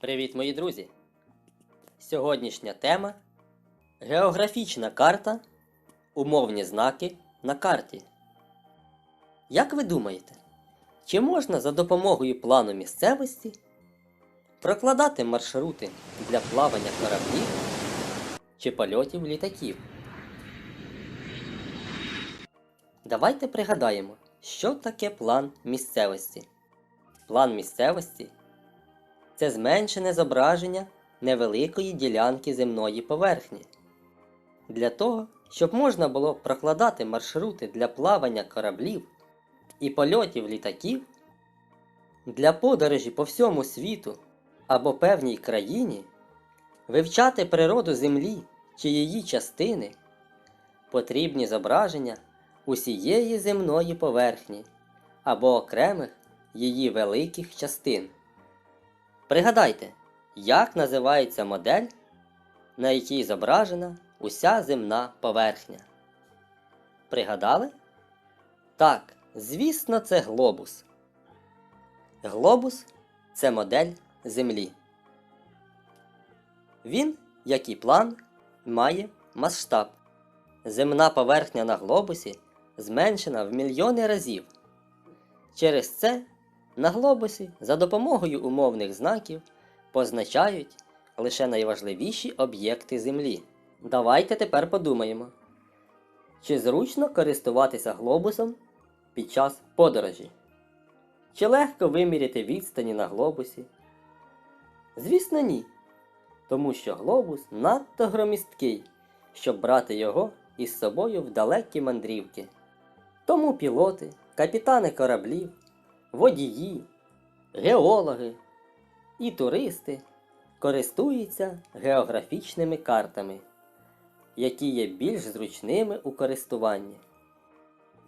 Привіт, мої друзі! Сьогоднішня тема Географічна карта. Умовні знаки на карті. Як ви думаєте, чи можна за допомогою плану місцевості прокладати маршрути для плавання кораблів чи польотів літаків? Давайте пригадаємо, що таке план місцевості. План місцевості це зменшене зображення невеликої ділянки земної поверхні. Для того, щоб можна було прокладати маршрути для плавання кораблів і польотів літаків, для подорожі по всьому світу або певній країні, вивчати природу Землі чи її частини, потрібні зображення усієї земної поверхні або окремих її великих частин. Пригадайте, як називається модель, на якій зображена уся земна поверхня. Пригадали? Так, звісно, це глобус. Глобус це модель Землі. Він, як і план, має масштаб. Земна поверхня на глобусі зменшена в мільйони разів. Через це на глобусі за допомогою умовних знаків позначають лише найважливіші об'єкти Землі. Давайте тепер подумаємо, чи зручно користуватися глобусом під час подорожі? Чи легко виміряти відстані на глобусі? Звісно, ні. Тому що глобус надто громісткий, щоб брати його із собою в далекі мандрівки. Тому пілоти, капітани кораблів, водії, геологи і туристи користуються географічними картами, які є більш зручними у користуванні.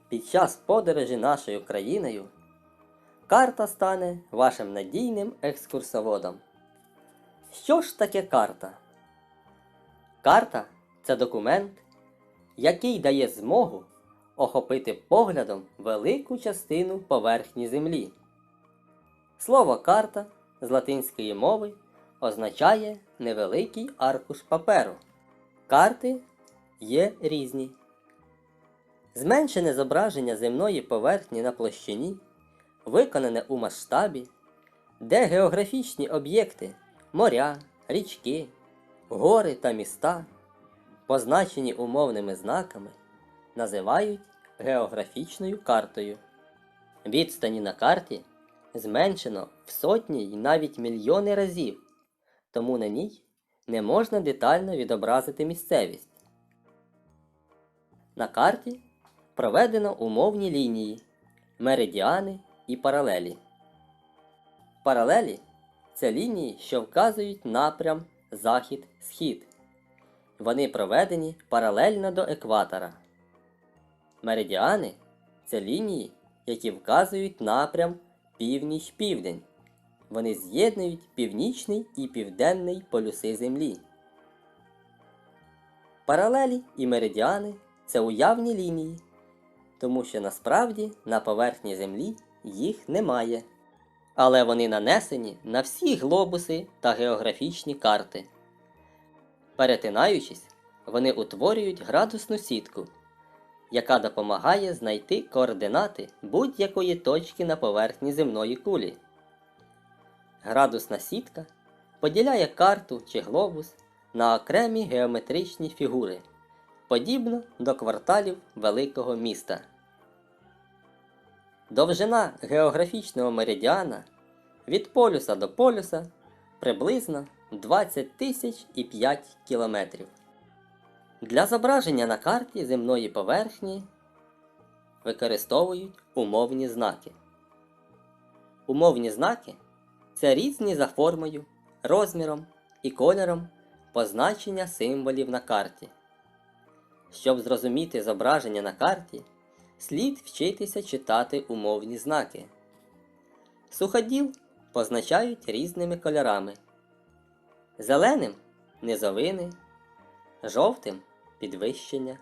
Під час подорожі нашою країною карта стане вашим надійним екскурсоводом. Що ж таке карта? Карта це документ, який дає змогу охопити поглядом велику частину поверхні Землі. Слово карта з латинської мови означає невеликий аркуш паперу. Карти є різні. Зменшене зображення земної поверхні на площині, виконане у масштабі, де географічні об'єкти моря, річки, гори та міста, позначені умовними знаками, називають географічною картою. Відстані на карті зменшено в сотні й навіть мільйони разів, тому на ній не можна детально відобразити місцевість. На карті проведено умовні лінії, меридіани і паралелі. Паралелі це лінії, що вказують напрям захід-схід. Вони проведені паралельно до екватора. Меридіани це лінії, які вказують напрям північ-південь. Вони з'єднують північний і південний полюси Землі. Паралелі і меридіани це уявні лінії, тому що насправді на поверхні Землі їх немає. Але вони нанесені на всі глобуси та географічні карти. Перетинаючись, вони утворюють градусну сітку, яка допомагає знайти координати будь-якої точки на поверхні земної кулі. Градусна сітка поділяє карту чи глобус на окремі геометричні фігури, подібно до кварталів великого міста. Довжина географічного меридіана від полюса до полюса приблизно 20 тисяч і 5 кілометрів. Для зображення на карті земної поверхні використовують умовні знаки. Умовні знаки це різні за формою, розміром і кольором позначення символів на карті. Щоб зрозуміти зображення на карті, слід вчитися читати умовні знаки. Суходіл позначають різними кольорами. Зеленим низовини, жовтим підвищення,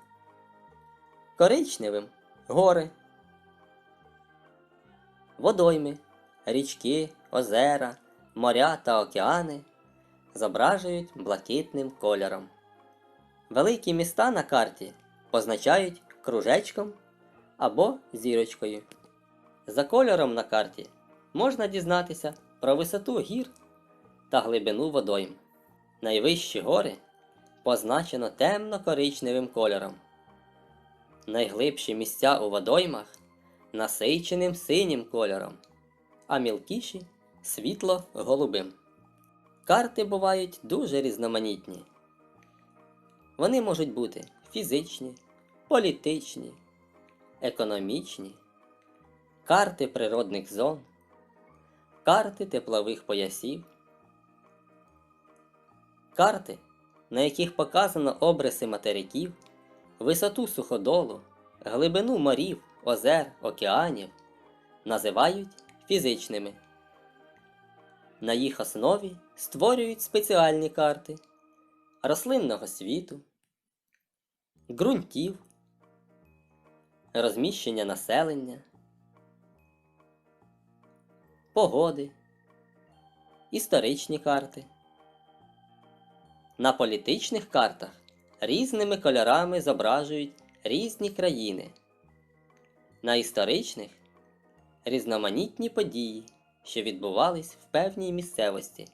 коричневим гори, водойми, річки, озера, моря та океани зображують блакитним кольором. Великі міста на карті позначають кружечком або зірочкою. За кольором на карті можна дізнатися про висоту гір та глибину водойм. Найвищі гори позначено темно-коричневим кольором. Найглибші місця у водоймах насиченим синім кольором, а мілкіші світло-голубим. Карти бувають дуже різноманітні. Вони можуть бути фізичні, політичні, економічні, карти природних зон, карти теплових поясів, карти, на яких показано обриси материків, висоту суходолу, глибину морів, озер, океанів, називають фізичними. На їх основі створюють спеціальні карти рослинного світу, ґрунтів, розміщення населення, погоди, історичні карти. На політичних картах різними кольорами зображують різні країни. На історичних різноманітні події, що відбувались в певній місцевості.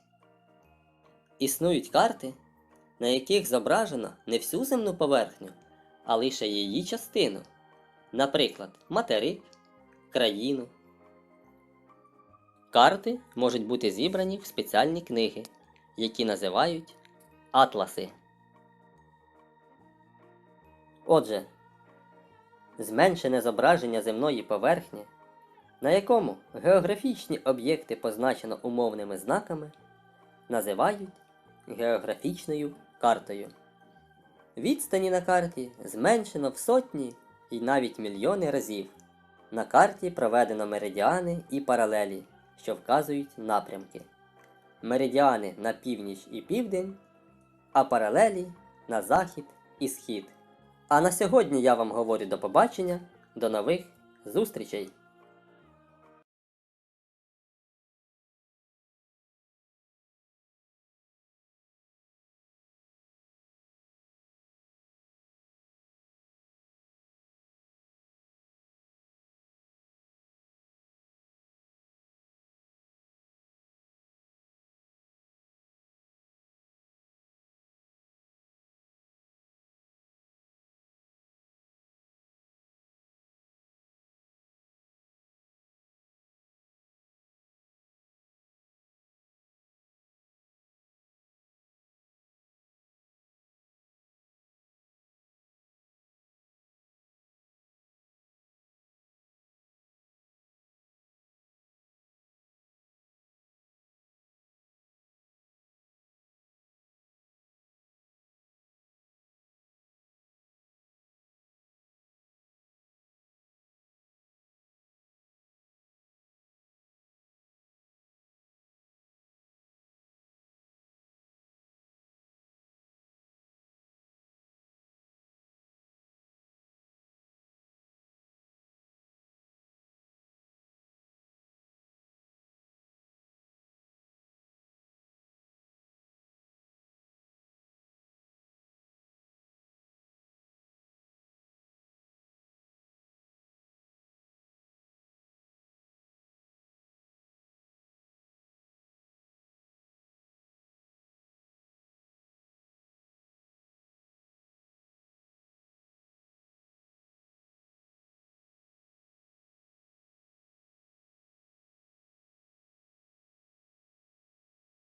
Існують карти, на яких зображено не всю земну поверхню, а лише її частину, наприклад, материк, країну. Карти можуть бути зібрані в спеціальні книги, які називають атласи. Отже, зменшене зображення земної поверхні, на якому географічні об'єкти позначено умовними знаками, називають географічною картою. Відстані на карті зменшено в сотні і навіть мільйони разів. На карті проведено меридіани і паралелі, що вказують напрямки. Меридіани на північ і південь, а паралелі на захід і схід. А на сьогодні я вам говорю до побачення, до нових зустрічей!